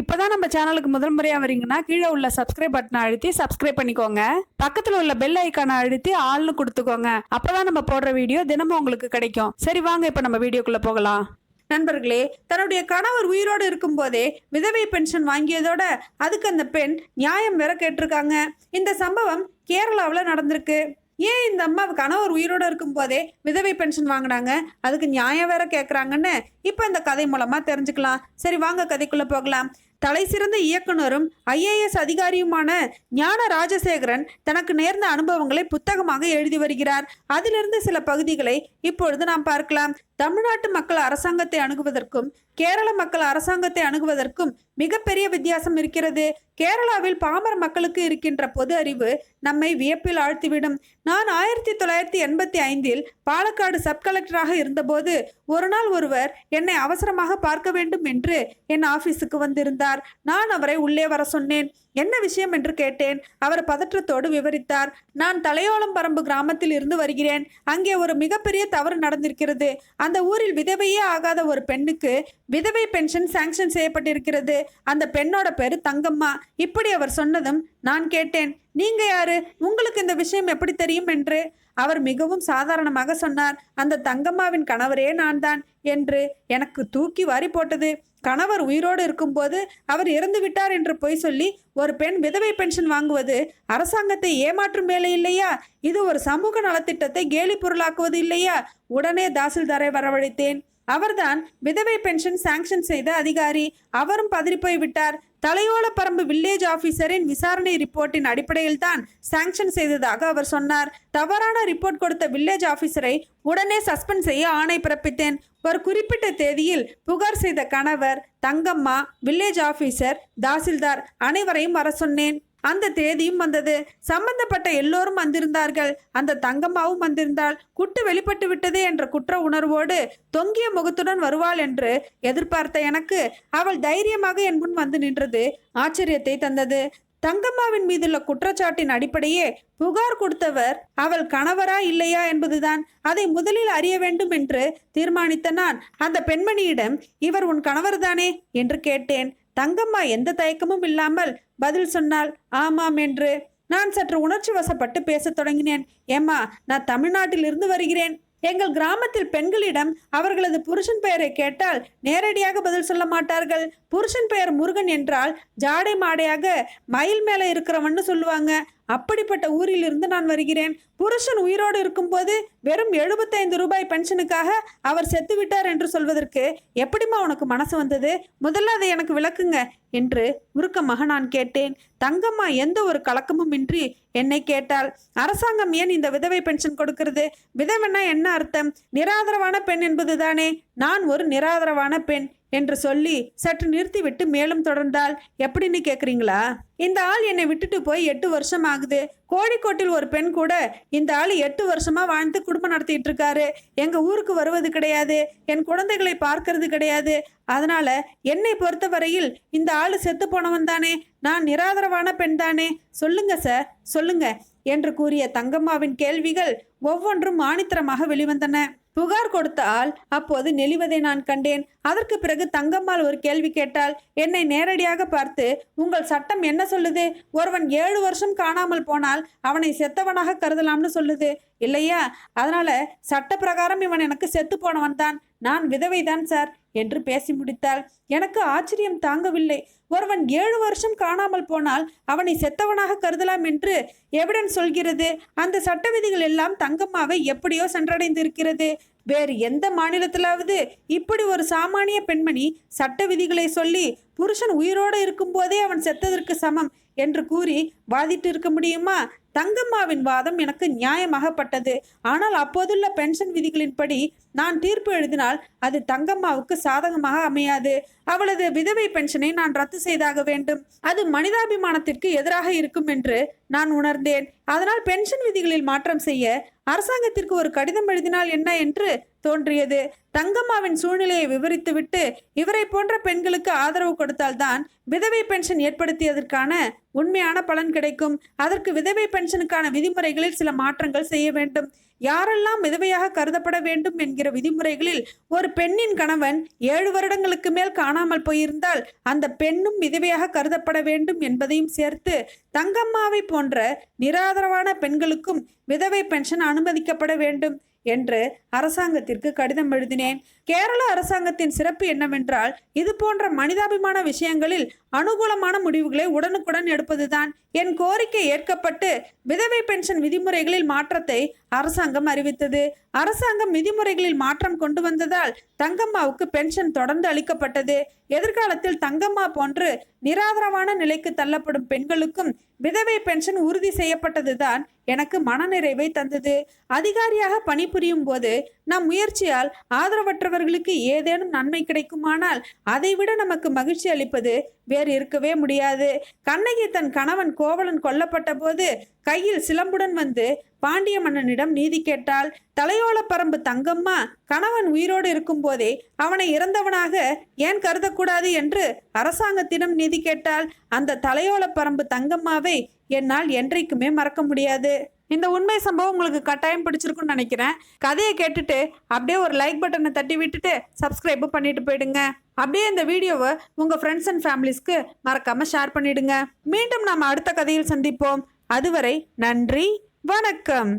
இப்போதான் நம்ம சேனலுக்கு முதல் முறையாக வரீங்கன்னா கீழே உள்ள சப்ஸ்கிரைப் பட்டனை அழுத்தி சப்ஸ்கிரைப் பண்ணிக்கோங்க. பக்கத்தில் உள்ள பெல் ஐக்கானை அழுத்தி ஆள்னு கொடுத்துக்கோங்க. அப்போதான் நம்ம போடுற வீடியோ தினமும் உங்களுக்கு கிடைக்கும். சரி வாங்க இப்போ நம்ம வீடியோக்குள்ளே போகலாம். நண்பர்களே தன்னுடைய கணவர் உயிரோடு இருக்கும்போதே விதவை பென்ஷன் வாங்கியதோட அதுக்கு அந்த பெண் நியாயம் வேற கேட்டிருக்காங்க. இந்த சம்பவம் கேரளாவில் நடந்திருக்கு. ஏன் இந்த அம்மா கணவர் உயிரோடு இருக்கும்போதே விதவை பென்ஷன் வாங்கினாங்க? அதுக்கு நியாயம் வேற கேட்குறாங்கன்னு இப்போ இந்த கதை மூலமாக தெரிஞ்சுக்கலாம். சரி வாங்க கதைக்குள்ளே போகலாம். தலைசிறந்த இயக்குனரும் ஐஏஎஸ் அதிகாரியுமான ஞான ராஜசேகரன் தனக்கு நேர்ந்த அனுபவங்களை புத்தகமாக எழுதி வருகிறார். அதிலிருந்து சில பகுதிகளை இப்பொழுது நாம் பார்க்கலாம். தமிழ்நாட்டு மக்கள் அரசாங்கத்தை அணுகுவதற்கும் கேரள மக்கள் அரசாங்கத்தை அணுகுவதற்கும் மிகப்பெரிய வித்தியாசம் இருக்கிறது. கேரளாவில் பாமர மக்களுக்கு இருக்கின்ற பொது அறிவு நம்மை வியப்பில் ஆழ்த்திவிடும். நான் ஆயிரத்தி தொள்ளாயிரத்தி எண்பத்தி ஐந்தில் பாலக்காடு சப் கலெக்டராக இருந்தபோது ஒரு நாள் ஒருவர் என்னை அவசரமாக பார்க்க வேண்டும் என்று என் ஆபீஸுக்கு வந்திருந்தார். நான் அவரை உள்ளே வர சொன்னேன். என்ன விஷயம் என்று கேட்டேன். அவர் பதற்றத்தோடு விவரித்தார். நான் தலையோளம் பரம்பு கிராமத்தில் இருந்து வருகிறேன். அங்கே ஒரு மிகப்பெரிய தவறு நடந்திருக்கிறது. அந்த ஊரில் விதவையே ஆகாத ஒரு பெண்ணுக்கு விதவை பென்ஷன் சாங்ஷன் செய்யப்பட்டிருக்கிறது. அந்த பெண்ணோட பேரு தங்கம்மா. இப்படி அவர் சொன்னதும் நான் கேட்டேன். நீங்க யாரு? உங்களுக்கு இந்த விஷயம் எப்படி தெரியும் என்று? அவர் மிகவும் சாதாரணமாக சொன்னார். அந்த தங்கம்மாவின் கணவரே நான் தான் என்று எனக்கு தூக்கி வாரி போட்டது. கணவர் உயிரோடு இருக்கும்போது அவர் இறந்து விட்டார் என்று பொய் சொல்லி ஒரு பெண் விதவை பென்ஷன் வாங்குவது அரசாங்கத்தை ஏமாற்றும் வேலை இல்லையா? இது ஒரு சமூக நலத்திட்டத்தை கேலி பொருளாக்குவது இல்லையா? உடனே தாசில்தாரை வரவழைத்தேன். அவர்தான் விதவை பென்ஷன் சாங்ஷன் செய்த அதிகாரி. அவரும் பதறிப்போய் விட்டார். தலையோல பரம்பு வில்லேஜ் ஆபீசரின் விசாரணை ரிப்போர்ட்டின் அடிப்படையில் தான் சாங்ஷன் செய்ததாக அவர் சொன்னார். தவறான ரிப்போர்ட் கொடுத்த வில்லேஜ் ஆபீசரை உடனே சஸ்பெண்ட் செய்ய ஆணை பிறப்பித்தேன். ஒரு குறிப்பிட்ட தேதியில் புகார் செய்த கணவர் தங்கம்மா வில்லேஜ் ஆபீசர் தாசில்தார் அனைவரையும் வர சொன்னேன். அந்த தேதியும் வந்தது. சம்பந்தப்பட்ட எல்லோரும் வந்திருந்தார்கள். அந்த தங்கம்மாவும் வந்திருந்தாள். குட்டு வெளிப்பட்டு விட்டதே என்ற குற்ற உணர்வோடு தொங்கிய முகத்துடன் வருவாள் என்று எதிர்பார்த்த எனக்கு அவள் தைரியமாக என் முன் வந்து நின்றது ஆச்சரியத்தை தந்தது. தங்கம்மாவின் மீதுள்ள குற்றச்சாட்டின் அடிப்படையே புகார் கொடுத்தவர் அவள் கணவரா இல்லையா என்பதுதான். அதை முதலில் அறிய வேண்டும் என்று தீர்மானித்த நான் அந்த பெண்மணியிடம் இவர் உன் கணவர்தானே? என்று கேட்டேன். தங்கம்மா எந்த தயக்கமும் இல்லாமல் பதில் சொன்னால் ஆமாம் என்று. நான் சற்று உணர்ச்சி வசப்பட்டு பேசத் தொடங்கினேன். ஏம்மா நான் தமிழ்நாட்டில் இருந்து வருகிறேன். எங்கள் கிராமத்தில் பெண்களிடம் அவர்களது புருஷன் பெயரை கேட்டால் நேரடியாக பதில் சொல்ல மாட்டார்கள். புருஷன் பெயர் முருகன் என்றால் ஜாடை மாடையாக மயில் மேலே இருக்கிறவன்னு சொல்லுவாங்க. அப்படிப்பட்ட ஊரிலிருந்து நான் வருகிறேன். புருஷன் உயிரோடு இருக்கும்போது வெறும் எழுபத்தைந்து ரூபாய் பென்ஷனுக்காக அவர் செத்து விட்டார் என்று சொல்வதற்கு எப்படிம்மா உனக்கு மனசு வந்தது? முதல்ல அதை எனக்கு விளக்குங்க என்று உருக்கமாக நான் கேட்டேன். தங்கம்மா எந்த ஒரு கலக்கமும் இன்றி என்னை கேட்டால் அரசாங்கம் ஏன் இந்த விதவை பென்ஷன் கொடுக்கிறது? விதவைன்னா என்ன அர்த்தம்? நிராதரவான பெண் என்பதுதானே. நான் ஒரு நிராதரவான பெண். என்று சொல்லி சற்று நிறுத்திவிட்டு மேலும் தொடர்ந்தால் எப்படின்னு கேட்குறீங்களா இந்த ஆள் என்னை விட்டுட்டு போய் எட்டு வருஷம் ஆகுது கோழிக்கோட்டில் ஒரு பெண் கூட இந்த ஆள் எட்டு வருஷமா வாழ்ந்து குடும்பம் நடத்திட்டு இருக்காரு. எங்க ஊருக்கு வருவது கிடையாது. என் குழந்தைகளை பார்க்கறது கிடையாது. அதனால என்னை பொறுத்தவரையில் இந்த ஆள் செத்து போனவன் தானே. நான் நிராதரவான பெண் தானே. சொல்லுங்க சார். சொல்லுங்க என்று கூறிய தங்கம்மாவின் கேள்விகள் ஒவ்வொன்றும் ஆணித்தரமாக வெளிவந்தன. புகார் கொடுத்த ஆள் அப்போது நெளிவதை நான் கண்டேன். அதற்கு பிறகு தங்கம்மாள் ஒரு கேள்வி கேட்டால் என்னை நேரடியாக பார்த்து உங்கள் சட்டம் என்ன சொல்லுது? ஒருவன் ஏழு வருஷம் காணாமல் போனால் அவனை செத்தவனாக கருதலாம்னு சொல்லுது. இல்லையா? அதனால சட்ட பிரகாரம் இவன் எனக்கு செத்து போனவன் தான் நான் விதவை தான் சார். என்று பேசி முடித்தாள். எனக்கு ஆச்சரியம் தாங்கவில்லை. ஒருவன் ஏழு வருஷம் காணாமல் போனால் அவனை செத்தவனாக கருதலாம் என்று எவிடன் சொல்கிறது. அந்த சட்ட விதிகள் எல்லாம் தங்கம்மாவை எப்படியோ சென்றடைந்திருக்கிறது. வேறு எந்த மாநிலத்திலாவது இப்படி ஒரு சாமானிய பெண்மணி சட்ட விதிகளை சொல்லி புருஷன் உயிரோடு இருக்கும்போதே அவன் செத்ததற்கு சமம். என்று கூறி வாதிட்டு இருக்க முடியுமா? தங்கம்மாவின் வாதம் எனக்கு நியாயமாகப்பட்டது. ஆனால் அப்போதுள்ள பென்ஷன் விதிகளின்படி நான் தீர்ப்பு எழுதினால் அது தங்கம்மாவுக்கு சாதகமாக அமையாது. அவளது விதவை பென்ஷனை நான் ரத்து செய்தாக வேண்டும். அது மனிதாபிமானத்திற்கு எதிராக இருக்கும் என்று நான் உணர்ந்தேன். அதனால் பென்ஷன் விதிகளில் மாற்றம் செய்ய அரசாங்கத்திற்கு ஒரு கடிதம் எழுதினால் என்ன என்று தோன்றியது. தங்கம்மாவின் சூழ்நிலையை விவரித்துவிட்டு இவரை போன்ற பெண்களுக்கு ஆதரவு கொடுத்தால்தான் விதவை பென்ஷன் ஏற்படுத்தியதற்கான உண்மையான பலன் கிடைக்கும். அதற்கு விதவை பென்ஷனுக்கான விதிமுறைகளில் சில மாற்றங்கள் செய்ய வேண்டும். யாரெல்லாம் விதவையாக கருதப்பட வேண்டும் என்கிற விதிமுறைகளில் ஒரு பெண்ணின் கணவன் ஏழு வருடங்களுக்கு மேல் காணாமல் போயிருந்தால் அந்த பெண்ணும் விதவையாக கருதப்பட வேண்டும் என்பதையும் சேர்த்து தங்கம்மாவை போன்ற நிராதரவான பெண்களுக்கும் விதவை பென்ஷன் அனுமதிக்கப்பட வேண்டும். என்று அரசாங்கத்திற்கு கடிதம் எழுதினேன். கேரள அரசாங்கத்தின் சிறப்பு என்னவென்றால் இது போன்ற மனிதாபிமான விஷயங்களில் அனுகூலமான முடிவுகளை உடனுக்குடன் எடுப்பதுதான். என் கோரிக்கை ஏற்கப்பட்டு விதவை பென்ஷன் விதிமுறைகளில் மாற்றத்தை அரசாங்கம் அறிவித்தது. அரசாங்கம் விதிமுறைகளில் மாற்றம் கொண்டு வந்ததால் தங்கம்மாவுக்கு பென்ஷன் தொடர்ந்து அளிக்கப்பட்டது. எதிர்காலத்தில் தங்கம்மா போன்று நிராதரவான நிலைக்கு தள்ளப்படும் பெண்களுக்கும் விதவை பென்ஷன் உறுதி செய்யப்பட்டதுதான் எனக்கு மனநிறைவை தந்தது. அதிகாரியாக பணிபுரியும் போது நம் முயற்சியால் மற்றவர்களுக்கு ஏதேனும் நன்மை கிடைக்குமானால் அதைவிட நமக்கு மகிழ்ச்சி அளிப்பது வேறு இருக்கவே முடியாது. கண்ணகி தன் கணவன் கோவலன் கொல்லப்பட்ட போது கையில் சிலம்புடன் வந்து பாண்டிய மன்னனிடம் நீதி கேட்டாள். தலையோல பரம்பு தங்கம்மா கணவன் உயிரோடு இருக்கும்போதே அவனை இறந்தவனாக ஏன் கருதக்கூடாது என்று அரசாங்கத்திடம் நீதி கேட்டால் அந்த தலையோல பரம்பு தங்கம்மாவை என்னால் என்றைக்குமே மறக்க முடியாது. இந்த உண்மை சம்பவம் உங்களுக்கு கட்டாயம் பிடிச்சிருக்குன்னு நினைக்கிறேன். கதையை கேட்டுட்டு அப்படியே ஒரு லைக் பட்டனை தட்டி விட்டுட்டு சப்ஸ்கிரைபும் பண்ணிட்டு போயிடுங்க. அப்படியே இந்த வீடியோவை உங்கள் ஃப்ரெண்ட்ஸ் அண்ட் ஃபேமிலிஸ்க்கு மறக்காமல் ஷேர் பண்ணிடுங்க. மீண்டும் நாம் அடுத்த கதையில் சந்திப்போம். அதுவரை நன்றி வணக்கம்.